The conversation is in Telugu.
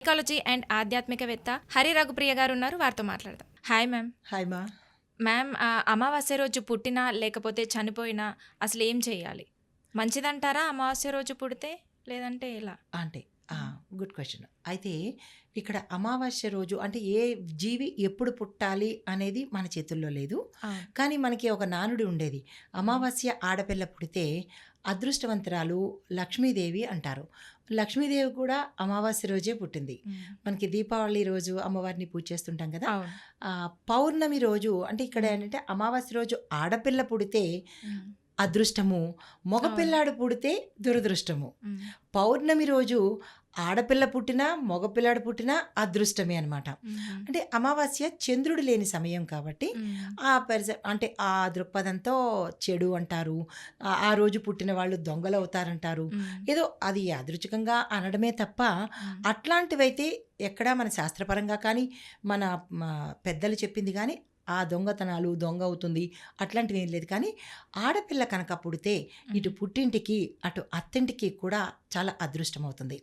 సైకాలజీ అండ్ ఆధ్యాత్మికవేత్త హరి రఘుప్రియ గారు ఉన్నారు వారితో మాట్లాడదాం. హాయ్ మ్యామ్ హాయ్ మా మ్యామ్ అమావాస్య రోజు పుట్టినా లేకపోతే చనిపోయినా అసలు ఏం చేయాలి? మంచిదంటారా? అమావాస్య రోజు పుడితే లేదంటే ఎలా? అంటే గుడ్ క్వశ్చన్. అయితే ఇక్కడ అమావాస్య రోజు అంటే ఏ జీవి ఎప్పుడు పుట్టాలి అనేది మన చేతుల్లో లేదు. కానీ మనకి ఒక నానుడి ఉండేది. అమావాస్య ఆడపిల్ల పుడితే అదృష్టవంతురాలు లక్ష్మీదేవి అంటారు. లక్ష్మీదేవి కూడా అమావాస్య రోజే పుట్టింది. మనకి దీపావళి రోజు అమ్మవారిని పూజ చేస్తుంటాం కదా. పౌర్ణమి రోజు అంటే ఇక్కడ ఏంటంటే అమావాస్య రోజు ఆడపిల్ల పుడితే. అదృష్టము మగపిల్లాడు పుడితే దురదృష్టము. పౌర్ణమి రోజు ఆడపిల్ల పుట్టినా మగపిల్లాడు పుట్టినా అదృష్టమే అనమాట. అంటే అమావాస్య చంద్రుడు లేని సమయం కాబట్టి. ఆ పరిస అంటే ఆ దృక్పథంతో చెడు అంటారు ఆ- రోజు పుట్టిన వాళ్ళు దొంగలు అవుతారంటారు. ఏదో అది యాదృచ్ఛికంగా అనడమే తప్ప. అట్లాంటివైతే ఎక్కడా మన శాస్త్రపరంగా కానీ మన పెద్దలు చెప్పింది కానీ ఆ దొంగతనాలు దొంగ అవుతుంది. అట్లాంటివి ఏం లేదు. కానీ ఆడపిల్ల కనుక పుడితే ఇటు పుట్టింటికి అటు అత్తింటికి కూడా చాలా అదృష్టం అవుతుంది